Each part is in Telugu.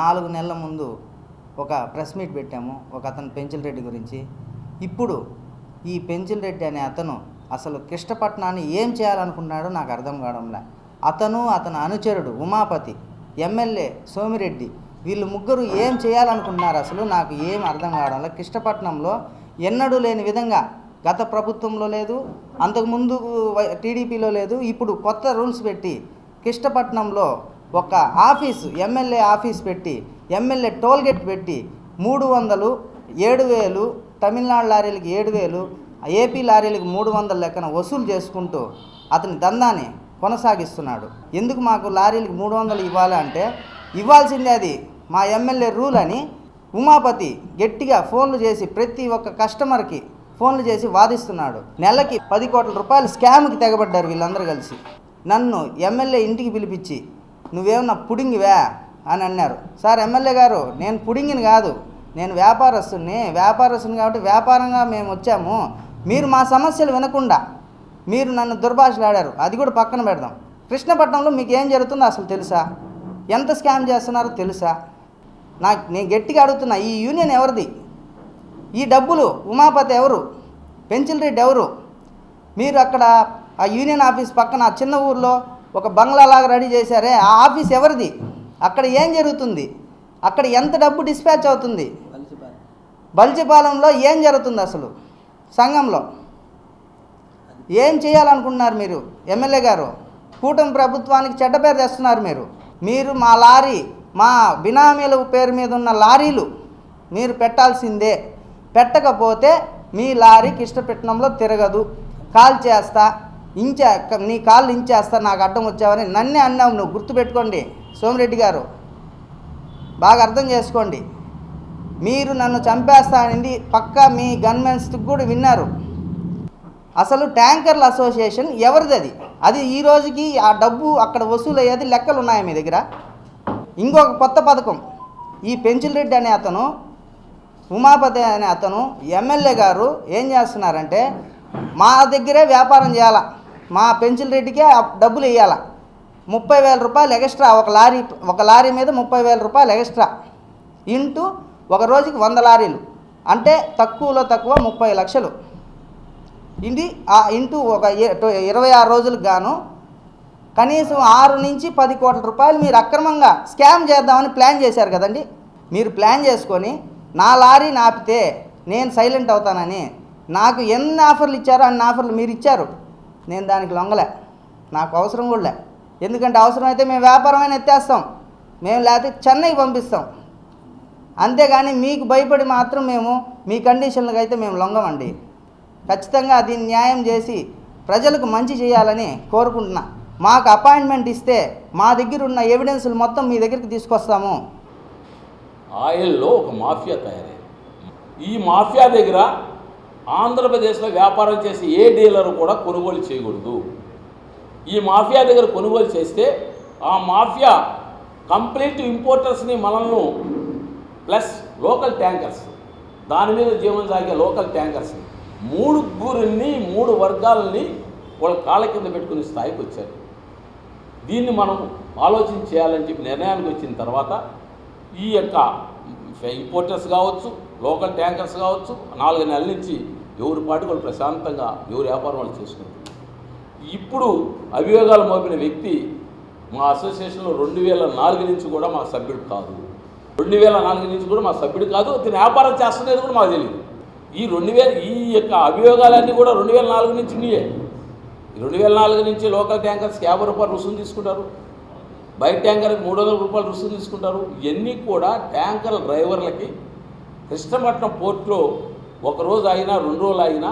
నాలుగు నెలల ముందు ఒక ప్రెస్ మీట్ పెట్టాము ఒక అతను పెంచిల్ రెడ్డి గురించి. ఇప్పుడు ఈ పెంచిల్ రెడ్డి అనే అతను అసలు కృష్ణపట్నాన్ని ఏం చేయాలనుకున్నాడో నాకు అర్థం కావడంలే. అతను అతని అనుచరుడు ఉమాపతి ఎమ్మెల్యే సోమిరెడ్డి వీళ్ళు ముగ్గురు ఏం చేయాలనుకున్నారు అసలు నాకు ఏం అర్థం కావడంలా. కృష్ణపట్నంలో ఎన్నడూ లేని విధంగా గత ప్రభుత్వంలో లేదు అంతకుముందు వై- టీడీపీలో లేదు ఇప్పుడు కొత్త రూల్స్ పెట్టి కృష్ణపట్నంలో ఒక ఆఫీసు ఎమ్మెల్యే ఆఫీస్ పెట్టి ఎమ్మెల్యే టోల్గేట్ పెట్టి మూడు వందలు ఏడు వేలు తమిళనాడు లారీలకు ఏడు వేలు ఏపీ లారీలకు మూడు వందల లెక్కన వసూలు చేసుకుంటూ అతని దందాన్ని కొనసాగిస్తున్నాడు. ఎందుకు మాకు లారీలకు మూడు వందలు ఇవ్వాలి అంటే ఇవ్వాల్సిందే అది. మా ఎమ్మెల్యే రూల్ అని ఉమాపతి గట్టిగా ఫోన్లు చేసి ప్రతి ఒక్క కస్టమర్కి ఫోన్లు చేసి వాదిస్తున్నాడు. నెలకి పది కోట్ల రూపాయలు స్కామ్కి తెగబడ్డారు వీళ్ళందరూ కలిసి. నన్ను ఎమ్మెల్యే ఇంటికి పిలిపించి నువ్వేమన్నా పుడింగివా అని అన్నారు. సార్ ఎమ్మెల్యే గారు నేను పుడింగిని కాదు. నేను వ్యాపారస్తుని వ్యాపారస్తుని కాబట్టి వ్యాపారంగా మేము వచ్చాము. మీరు మా సమస్యలు వినకుండా మీరు నన్ను దుర్భాషలాడారు అది కూడా పక్కన పెడదాం. కృష్ణపట్నంలో మీకు ఏం జరుగుతుందో అసలు తెలుసా? ఎంత స్కామ్ చేస్తున్నారో తెలుసా? నాకు నేను గట్టిగా అడుగుతున్నా ఈ యూనియన్ ఎవరిది? ఈ డబ్బులు ఉమాపతి ఎవరు? పెన్సిల్ రెడ్డి ఎవరు? మీరు అక్కడ ఆ యూనియన్ ఆఫీస్ పక్కన చిన్న ఊర్లో ఒక బంగ్లాలాగా రెడీ చేశారే ఆ ఆఫీస్ ఎవరిది? అక్కడ ఏం జరుగుతుంది? అక్కడ ఎంత డబ్బు డిస్పాచ్ అవుతుంది? బల్చిపాలెంలో ఏం జరుగుతుంది అసలు? సంఘంలో ఏం చేయాలనుకుంటున్నారు మీరు? ఎమ్మెల్యే గారు కూటమి ప్రభుత్వానికి చెడ్డ పేరు తెస్తున్నారు మీరు. మీరు మా లారీ మా బినామీల పేరు మీద ఉన్న లారీలు మీరు పెట్టాల్సిందే. పెట్టకపోతే మీ లారీ కృష్ణపట్నంలో తిరగదు. కాల్ చేస్తా. ఇంచే నీ కాళ్ళు ఇంచేస్తా నాకు అడ్డం వచ్చావని నన్నే అన్నావు నువ్వు. గుర్తుపెట్టుకోండి సోమిరెడ్డి గారు. బాగా అర్థం చేసుకోండి. మీరు నన్ను చంపేస్తానండి పక్కా మీ గన్మెన్స్కి కూడా విన్నారు. అసలు ట్యాంకర్ల అసోసియేషన్ ఎవరిది అది? అది ఈ రోజుకి ఆ డబ్బు అక్కడ వసూలు అయ్యేది లెక్కలు ఉన్నాయా మీ దగ్గర? ఇంకొక కొత్త పథకం. ఈ పెంచిల్ రెడ్డి అనే అతను ఉమాపతి అనే అతను ఎమ్మెల్యే గారు ఏం చేస్తున్నారంటే మా దగ్గరే వ్యాపారం చేయాలా? మా పెన్సిల్ రెడ్డికే డబ్బులు వేయాల ముప్పై వేల రూపాయలు ఎక్స్ట్రా ఒక లారీ ఒక లారీ మీద ముప్పై వేల రూపాయలు ఎక్స్ట్రా ఇంటూ ఒక రోజుకి వంద లారీలు. అంటే తక్కువలో తక్కువ ముప్పై లక్షలు. ఇది ఆ ఇంటూ ఒక ఇరవై ఆరు రోజులకు గాను కనీసం ఆరు నుంచి పది కోట్ల రూపాయలు మీరు అక్రమంగా స్కామ్ చేద్దామని ప్లాన్ చేశారు కదండి. మీరు ప్లాన్ చేసుకొని నా లారీ నాపితే నేను సైలెంట్ అవుతానని నాకు ఎన్ని ఆఫర్లు ఇచ్చారో అన్ని ఆఫర్లు మీరు ఇచ్చారు. నేను దానికి లొంగలే. నాకు అవసరం కూడా ఎందుకంటే అవసరమైతే మేము వ్యాపారమైన ఎత్తేస్తాం. మేము లేకపోతే చెన్నైకి పంపిస్తాం. అంతేగాని మీకు భయపడి మాత్రం మేము మీ కండిషన్లకు అయితే మేము లొంగమండి. ఖచ్చితంగా దీన్ని న్యాయం చేసి ప్రజలకు మంచి చేయాలని కోరుకుంటున్నా. మాకు అపాయింట్మెంట్ ఇస్తే మా దగ్గర ఉన్న ఎవిడెన్స్లు మొత్తం మీ దగ్గరికి తీసుకొస్తాము. ఆయిల్లో ఒక మాఫియా తయారైంది. ఈ మాఫియా దగ్గర ఆంధ్రప్రదేశ్లో వ్యాపారం చేసే ఏ డీలర్ కూడా కొనుగోలు చేయకూడదు. ఈ మాఫియా దగ్గర కొనుగోలు చేస్తే ఆ మాఫియా కంప్లీట్ ఇంపోర్టర్స్ని మనల్ని ప్లస్ లోకల్ ట్యాంకర్స్ దాని మీద జీవనం సాగే లోకల్ ట్యాంకర్స్ మూడు గురిని మూడు వర్గాలని వాళ్ళ కాళ్ళ కింద పెట్టుకునే స్థాయికి వచ్చారు. దీన్ని మనం ఆలోచన చేయాలని చెప్పి నిర్ణయానికి వచ్చిన తర్వాత ఈ యొక్క ఇంపోర్టర్స్ కావచ్చు లోకల్ ట్యాంకర్స్ కావచ్చు నాలుగు నెలల నుంచి ఎవరి పాటు వాళ్ళు ప్రశాంతంగా ఎవరి వ్యాపారం వాళ్ళు చేసుకుంటారు ఇప్పుడు అభియోగాలు మోపిన వ్యక్తి మా అసోసియేషన్లో రెండు వేల నాలుగు నుంచి కూడా మా సభ్యుడు కాదు. రెండు వేల నాలుగు నుంచి కూడా మా సభ్యుడు కాదు ఇతను వ్యాపారం చేస్తున్నది కూడా మాకు తెలియదు ఈ రెండు వేల ఈ యొక్క అభియోగాలన్నీ కూడా రెండు వేల నాలుగు నుంచి ఉన్నాయే. రెండు వేల నాలుగు నుంచి లోకల్ ట్యాంకర్స్కి యాభై రూపాయలు రుసుము తీసుకుంటారు. బయట ట్యాంకర్కి మూడు వందల రూపాయలు రుసుము తీసుకుంటారు. ఇవన్నీ కూడా ట్యాంకర్ డ్రైవర్లకి కృష్ణపట్నం పోర్ట్లో ఒక రోజు అయినా రెండు రోజులు అయినా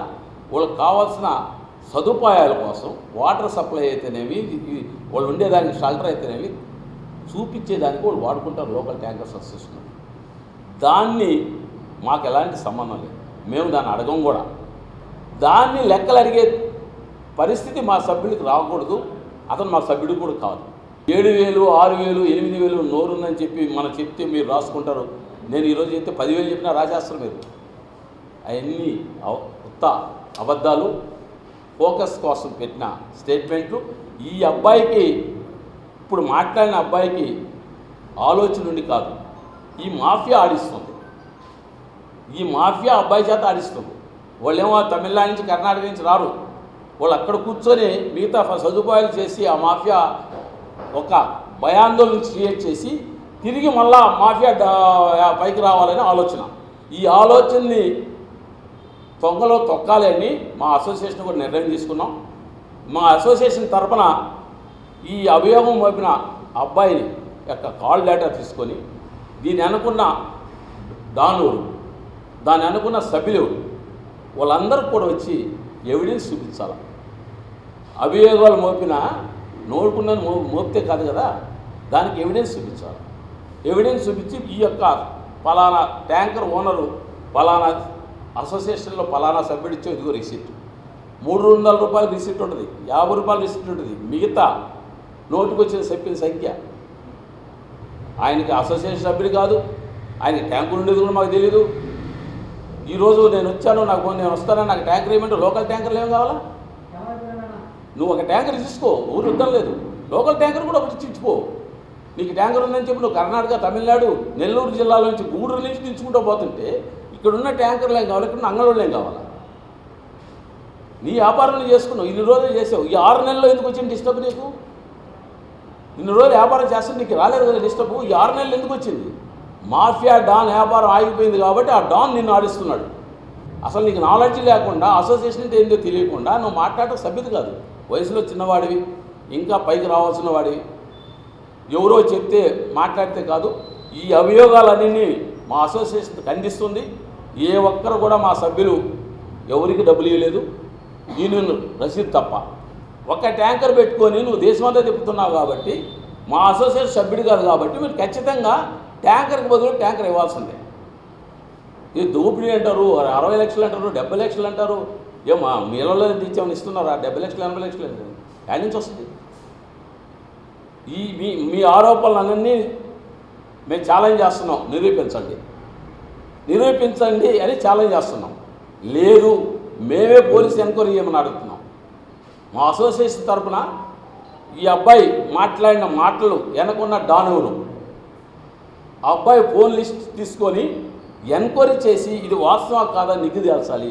వాళ్ళకి కావాల్సిన సదుపాయాల కోసం వాటర్ సప్లై అయితేనేవి వాళ్ళు ఉండేదానికి షెల్టర్ అయితేనేవి చూపించేదానికి వాళ్ళు వాడుకుంటారు లోకల్ ట్యాంకర్స్ అసోసియేషన్. దాన్ని మాకు ఎలాంటి సంబంధం లేదు. మేము దాన్ని అడగం కూడా. దాన్ని లెక్కలు అడిగే పరిస్థితి మా సభ్యుడికి రాకూడదు. అతను మా సభ్యుడు కూడా కాదు. ఏడు వేలు ఆరు వేలు ఎనిమిది వేలు నోరుందని చెప్పి మనం చెప్తే మీరు రాసుకుంటారు. నేను ఈరోజు చెప్తే పదివేలు చెప్పినా రాసేస్తారు మీరు. అవన్నీ అవ- ఉత్త అబద్ధాలు ఫోకస్ కోసం పెట్టిన స్టేట్మెంట్లు. ఈ అబ్బాయికి ఇప్పుడు మాట్లాడిన అబ్బాయికి ఆలోచన నుండి కాదు. ఈ మాఫియా ఆడిస్తుంది. ఈ మాఫియా అబ్బాయి చేత ఆడిస్తుంది. వాళ్ళేమో తమిళనాడు నుంచి కర్ణాటక నుంచి రారు. వాళ్ళు అక్కడ కూర్చొని మిగతా సదుపాయాలు చేసి ఆ మాఫియా ఒక భయాందోళన క్రియేట్ చేసి తిరిగి మళ్ళా మాఫియా పైకి రావాలని ఆలోచన. ఈ ఆలోచనని తొంగలో తొక్కాలి అని మా అసోసియేషన్ కూడా నిర్ణయం తీసుకున్నాం. మా అసోసియేషన్ తరపున ఈ అభియోగం మోపిన అబ్బాయిని యొక్క కాల్ డేటా తీసుకొని దీని అనుకున్న దానువులు దాని అనుకున్న సభ్యులు వాళ్ళందరూ కూడా వచ్చి ఎవిడెన్స్ చూపించాలి. అభియోగాలు మోపిన నోడుకున్నది మో మోపితే కాదు కదా. దానికి ఎవిడెన్స్ చూపించాలి. ఎవిడెన్స్ చూపించి ఈ యొక్క ఫలానా ట్యాంకర్ ఓనరు ఫలానా అసోసియేషన్లో ఫలానా సభ్యుడు ఇచ్చే ఇదిగో రిసిప్ట్ మూడు వందల రూపాయలు రిసిప్ట్ ఉంటుంది. యాభై రూపాయలు రిసిప్ట్ ఉంటుంది. మిగతా నోటుకు వచ్చిన చెప్పిన సంఖ్య. ఆయనకి అసోసియేషన్ సభ్యుడు కాదు. ఆయన ట్యాంకులు ఉండేది కూడా మాకు తెలియదు ఈరోజు నేను వచ్చాను నాకు నేను వస్తానని నాకు ట్యాంకర్ ఏమంటే లోకల్ ట్యాంకర్లు ఏం కావాలా? నువ్వు ఒక ట్యాంకర్ తీసుకో ఊరు వద్దం లేదు. లోకల్ ట్యాంకర్ కూడా ఒకటి ఇచ్చిపో నీకు ట్యాంకర్ ఉందని చెప్పి నువ్వు కర్ణాటక తమిళనాడు నెల్లూరు జిల్లాలో నుంచి గూడూరు నుంచి తెచ్చుకుంటూ పోతుంటే ఇక్కడున్న ట్యాంకర్లు ఏం కావాలి? ఇక్కడ ఉన్న అంగళోళ్ళు ఏం కావాలా? నీ వ్యాపారం చేసుకున్నావు ఇన్ని రోజులు చేసావు. ఈ ఆరు నెలల్లో ఎందుకు వచ్చింది డిస్టర్బ్ నీకు? ఇన్ని రోజులు వ్యాపారం చేస్తే నీకు రాలేదు కదా డిస్టర్బ్? ఈ ఆరు నెలలు ఎందుకు వచ్చింది? మాఫియా డాన్ వ్యాపారం ఆగిపోయింది కాబట్టి ఆ డాన్ నిన్ను ఆడిస్తున్నాడు. అసలు నీకు నాలెడ్జ్ లేకుండా అసోసియేషన్ అంటే ఏందో తెలియకుండా నువ్వు మాట్లాడటం సభ్యత కాదు. వయసులో చిన్నవాడివి ఇంకా పైకి రావాల్సిన వాడివి ఎవరో చెప్తే మాట్లాడితే కాదు ఈ అభియోగాలన్నీ మా అసోసియేషన్ ఖండిస్తుంది. ఏ ఒక్కరు కూడా మా సభ్యులు ఎవరికి డబ్బులు ఇవ్వలేదు. యూనియన్ రసీదు తప్ప. ఒక ట్యాంకర్ పెట్టుకొని నువ్వు దేశమంతా తిప్పుతున్నావు కాబట్టి మా అసోసియేషన్ సభ్యుడు కాదు కాబట్టి మీరు ఖచ్చితంగా ట్యాంకర్కి బదులు ట్యాంకర్ ఇవ్వాల్సిందే. ఇది దోపిడీ అంటారు అరవై లక్షలు అంటారు డెబ్బై లక్షలు అంటారు ఏమా మీలలో తెచ్చామని ఇస్తున్నారా? డెబ్బై లక్షలు ఎనభై లక్షలు ఆయన నుంచి వస్తుంది. ఈ మీ మీ ఆరోపణలన్నీ మేము ఛాలెంజ్ చేస్తున్నాం. నిరూపించండి. నిరూపించండి అని ఛాలెంజ్ చేస్తున్నాం. లేదు మేమే పోలీస్ ఎంక్వైరీ చేయమని అడుగుతున్నాం. మా అసోసియేషన్ తరఫున ఈ అబ్బాయి మాట్లాడిన మాటలు వెనకున్న డానువులు ఆ అబ్బాయి ఫోన్ లిస్ట్ తీసుకొని ఎంక్వైరీ చేసి ఇది వాస్తవం కాదా? నిగ్గు తేల్చాలి